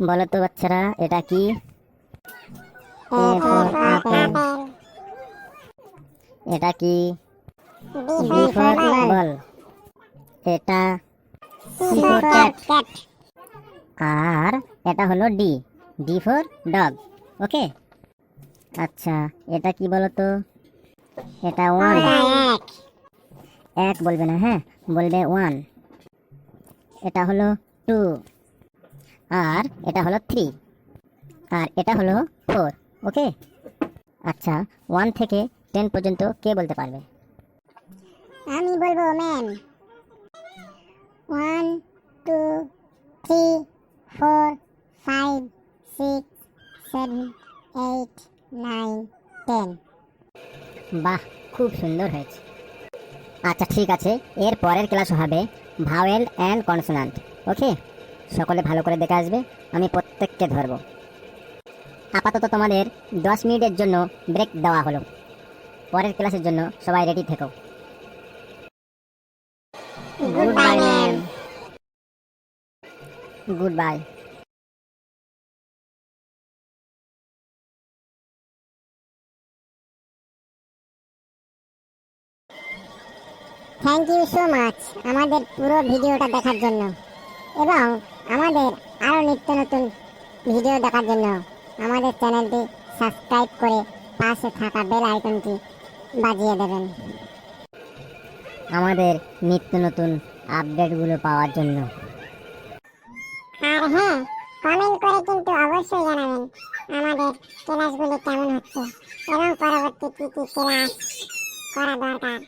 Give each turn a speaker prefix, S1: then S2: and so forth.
S1: বলো তো বাচ্চারা এটা কি. এটা কি? বল। এটা. আর এটা হলো D. D for dog. Okay? আচ্ছা এটা কি বলো তো এটা ওয়ান।
S2: এক
S1: বলবে না হ্যাঁ? বলবে ওয়ান। এটা হলো টু। আর এটা হলো থ্রি আর এটা হলো ফোর ওকে আচ্ছা ওয়ান থেকে টেন পর্যন্ত কে বলতে পারবে?
S2: আমি বলব ma'am one two three four five six seven eight nine ten
S1: বাহ খুব সুন্দর হয়েছে। আচ্ছা ঠিক আছে এর পরের ক্লাস হবে ভাওয়েল অ্যান্ড কনসোনান্ট ওকে সকলে ভালো করে দেখে আসবে, আমি প্রত্যেককে ধরবো। আপাতত তোমাদের দশ মিনিটের জন্য ব্রেক দেওয়া হলো। পরের ক্লাসের জন্য সবাই রেডি থেকো।
S2: Good bye
S1: good bye
S2: thank you so much আমাদের পুরো ভিডিওটা দেখার জন্য। এবং আমাদের আরও নিত্য নতুন ভিডিও দেখার জন্য আমাদের চ্যানেলটি সাবস্ক্রাইব করে পাশে থাকা বেল আইকনটি বাজিয়ে দেবেন।
S1: আমাদের নিত্য নতুন আপডেটগুলো পাওয়ার জন্য।
S2: আর হ্যাঁ কমেন্ট করে কিন্তু অবশ্যই জানাবেন আমাদের ক্লাসগুলো কেমন হচ্ছে এবং পরবর্তী কী কী ক্লাস করা দরকার।